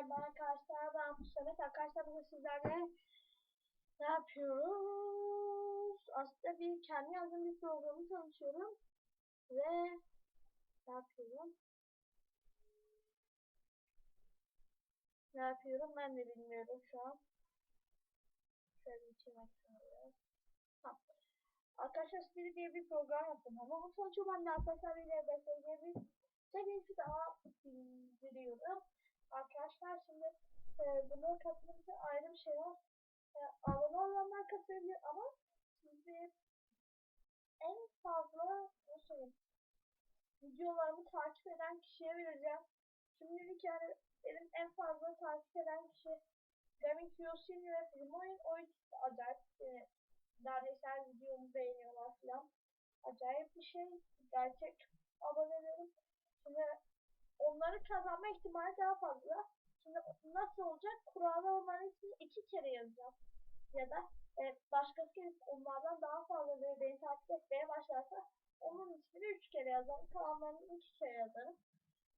Merhaba arkadaşlar ben Mustafa. Arkadaşlar bugün sizlerle ne yapıyoruz? Aslında bir kendi yazdığım bir programı tanıtıyorum. Ve ne yapıyorum? Ne yapıyorum ben de bilmiyorum şu an. Şöyle içime ekranı. Tamam. Arkadaşlar Siri diye bir program yaptım ama bu sonucu ben de arkadaşlar ile bir serisi daha bildiriyorum. Arkadaşlar şimdi e, katılmak için ayrı bir şey var. E, abone olanlar katılabilir ama sizi en fazla nasıl videolarımı takip eden kişiye vereceğim. Şimdilik yani benim en fazla takip eden kişi Gaming Yosin ve Film Oyun. O ikisi acayip e, neredeyse videomu beğeniyorlar falan. Acayip bir şey. Gerçek abonelerim. Şimdi onları kazanma ihtimali daha fazla. Şimdi nasıl olacak? Kur'an'a onların ismini iki kere yazacağım. Ya da e, başkası gelip onlardan daha fazla ve beni takip etmeye başlarsa onun ismini üç kere yazarım. Kalanlarını iki kere yazarım.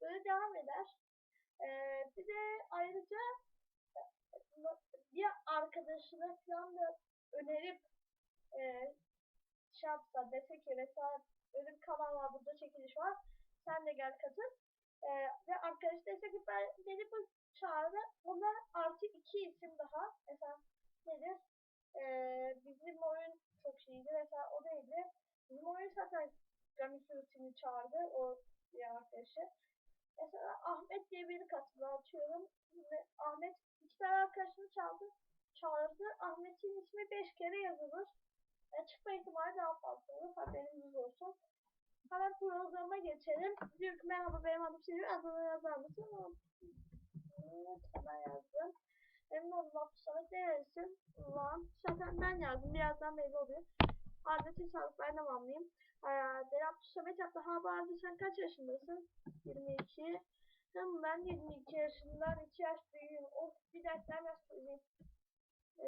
Böyle devam eder. E, bir de ayrıca e, bir arkadaşına falan da önerip e, şey yapsa dese ki mesela bir kanal var burada çekiliş var sen de gel katıl e, ve arkadaş dese ki ben beni bu çağrı ona artı iki isim daha. Mesela nedir? E, bizim oyun çok iyiydi mesela o değildi bizim oyun zaten Gamisurutini çağırdı o bir arkadaşı. Mesela Ahmet diye biri katıldı atıyorum. Şimdi Ahmet iki tane arkadaşını çaldı çağırdı. Ahmet'in ismi beş kere yazılır. E, çıkma ihtimali daha fazla olur. Programa geçelim. Diyor ki merhaba benim adım Sivri. Adını yazar mısın? Evet hemen yazdım. Memnun oldum Abdü Samet neresin? Ulan zaten ben yazdım. Birazdan belli oluyor. Adresi sağlık ben devamlıyım. Deli Abdü Samet yaptı. Ha Bahadır sen kaç yaşındasın? 22. Tamam ben 22 yaşından